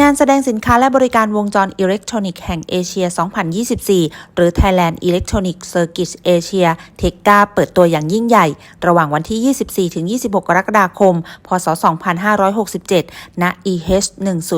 งานแสดงสินค้าและบริการวงจรอิเล็กทรอนิกส์แห่งเอเชีย 2024 หรือ Thailand Electronic Circuit Asia t e c a เปิดตัวอย่างยิ่งใหญ่ ระหว่างวันที่ 24-26 กรกฎาคม พศ 2567 ณ EH 101 ศู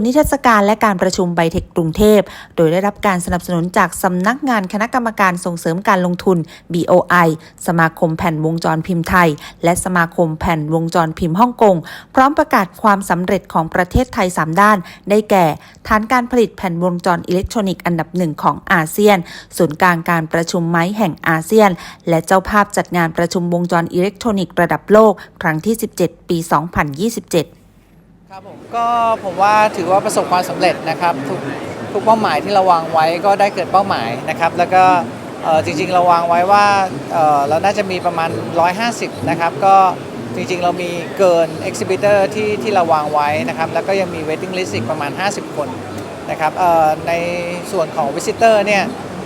นย์นิทรรศการและการประชุมไบเทคกรุงเทพ โดยได้รับการสนับสนุนจากสำนักงานคณะกรรมการส่งเสริมการลงทุน BOI สมาคมแผ่นวงจรพิมพ์ไทย และสมาคมแผ่นวงจรพิมพ์ฮ่องกง พร้อมประกาศความสำเร็จของประเทศไทย3ด้าน ได้แก่ ฐานการผลิตแผ่นวงจรอิเล็กทรอนิกส์อันดับหนึ่งของอาเซียน ศูนย์กลางการประชุมไม้แห่งอาเซียน และเจ้าภาพจัดงานประชุมวงจรอิเล็กทรอนิกส์ระดับโลก ครั้งที่ 17 ปี 2027 ครับผมก็ผมว่าถือว่าประสบความสำเร็จนะครับ ทุกทุกเป้าหมายที่เราวางไว้ก็ได้เกิดเป้าหมายนะครับ แล้วก็จริงๆเราวางไว้ว่าเอ่อเราน่าจะมีประมาณ 150 นะครับ ก็ จริงๆ เรามีเกิน exhibitor ที่ที่เราวางไว้นะครับ แล้วก็ยังมี waiting list อีกประมาณ 50 คนนะครับในส่วนของ visitor เนี่ย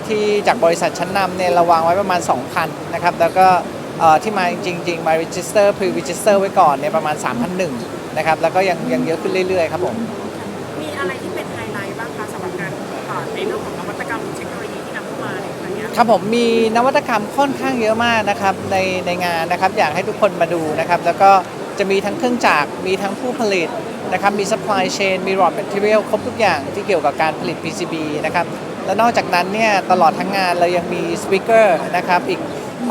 ที่จากบริษัทชั้นนำเนี่ยเราวางไว้ประมาณ 2,000 นะครับ แล้วก็ที่มาจริง ๆ มา register pre register ไว้ก่อนเนี่ยประมาณ 3,001นะครับ แล้วก็ยังยังเยอะขึ้นเรื่อยๆ ครับผม ครับผมมีนวัตกรรมค่อนข้างเยอะมากนะครับในในงานนะครับอยากให้ทุกคนมาดูนะครับ แล้วก็จะมีทั้งเครื่องจักรมีทั้งผู้ผลิตนะครับมี supply chain มี raw material ครบทุกอย่างที่เกี่ยวกับการผลิต PCB นะครับและนอกจากนั้นเนี่ยตลอดทั้งงานเรายังมี speaker นะครับอีก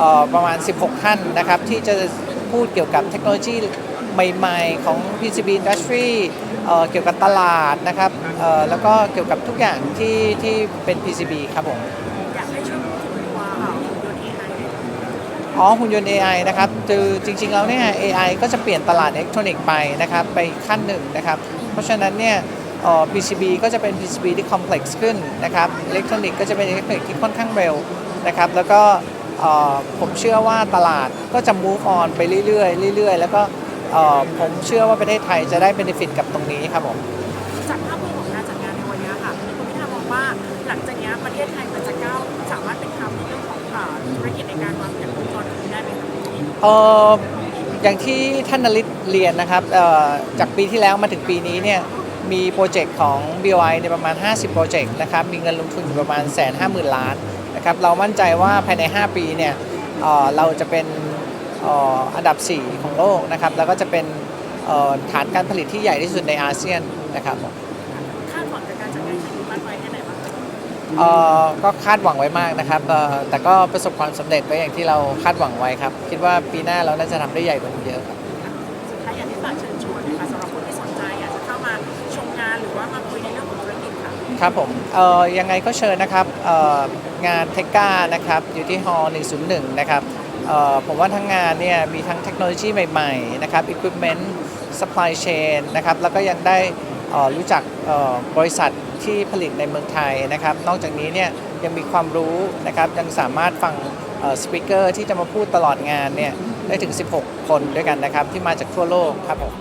ออประมาณ 16 ท่านนะครับที่จะพูดเกี่ยวกับเทคโนโลยีใหม่ๆ ของ PCB industry เเกี่ยวกับตลาดนะครับแล้วก็เกี่ยวกับทุกอย่างที่ที่เป็น PCB ครับผม อ๋อหุ่นยนต์ AI นะครับคือจริงๆแล้วเนี่ย AI ก็จะเปลี่ยนตลาดอิเล็กทรอนิกส์ไปนะครับไปขั้นหนึ่งนะครับ เพราะฉะนั้นเนี่ยเอ่อ PCB ก็จะเป็น PCB ที่ complex ขึ้นนะครับอิเล็กทรอนิกส์ก็จะเป็นอิเล็กทรอนิกส์ที่ค่อนข้างเร็วนะครับแล้วก็เอ่อผมเชื่อว่าตลาดก็จะ move on ไปเรื่อยๆเรื่อยๆ แล้วก็เอ่อผมเชื่อว่าประเทศไทยจะได้ benefit กับตรงนี้ครับผมจากภาพรวมของการจัดงานในวันนี้ค่ะคุณพิธามองว่าหลังจากนี้ประเทศไทย เอ่ออย่างที่ท่านนริศเรียนนะครับเอ่อจากปีที่แล้วมาถึงปีนี้เนี่ยมีโปรเจกต์ของ BOI ในยประมาณ 50 โปรเจกต์นะครับมีเงินลงทุนอยู่ประมาณแสนห้าหมื่นล้านนะครับเรามั่นใจว่าภายใน 5 ปีเนี่ยเอ่อเราจะเป็นเอ่ออันดับ 4 ของโลกนะครับแล้วก็จะเป็นเอ่อฐานการผลิตที่ใหญ่ที่สุดในอาเซียนนะครับ เอ่อก็คาดหวังไว้มากนะครับเอ่อแต่ก็ประสบความสำเร็จไว้อย่างที่เราคาดหวังไว้ครับ คิดว่าปีหน้าเราน่าจะทำได้ใหญ่กว่านี้เยอะครับสุดท้ายอยากให้ฝากเชิญชวนนะคะสำหรับคนที่สนใจอยากจะเข้ามาชมงานหรือว่ามาคุยในเรื่องของธุรกิจค่ะ ครับผมเอ่อยังไงก็เชิญนะครับเอ่องานเทก้านะครับอยู่ที่ฮอ101 นะครับเอ่อผมว่าทั้งงานเนี่ยมีทั้งเทคโนโลยีใหม่ๆนะครับ equipment supply chain นะครับแล้วก็ยังได้เอ่อ รู้จักบริษัทที่ผลิตในเมืองไทยนะครับ นอกจากนี้เนี่ยยังมีความรู้นะครับยังสามารถฟังสปิเกอร์ที่จะมาพูดตลอดงานเนี่ยได้ถึง 16 คนด้วยกันนะครับ ที่มาจากทั่วโลกครับผม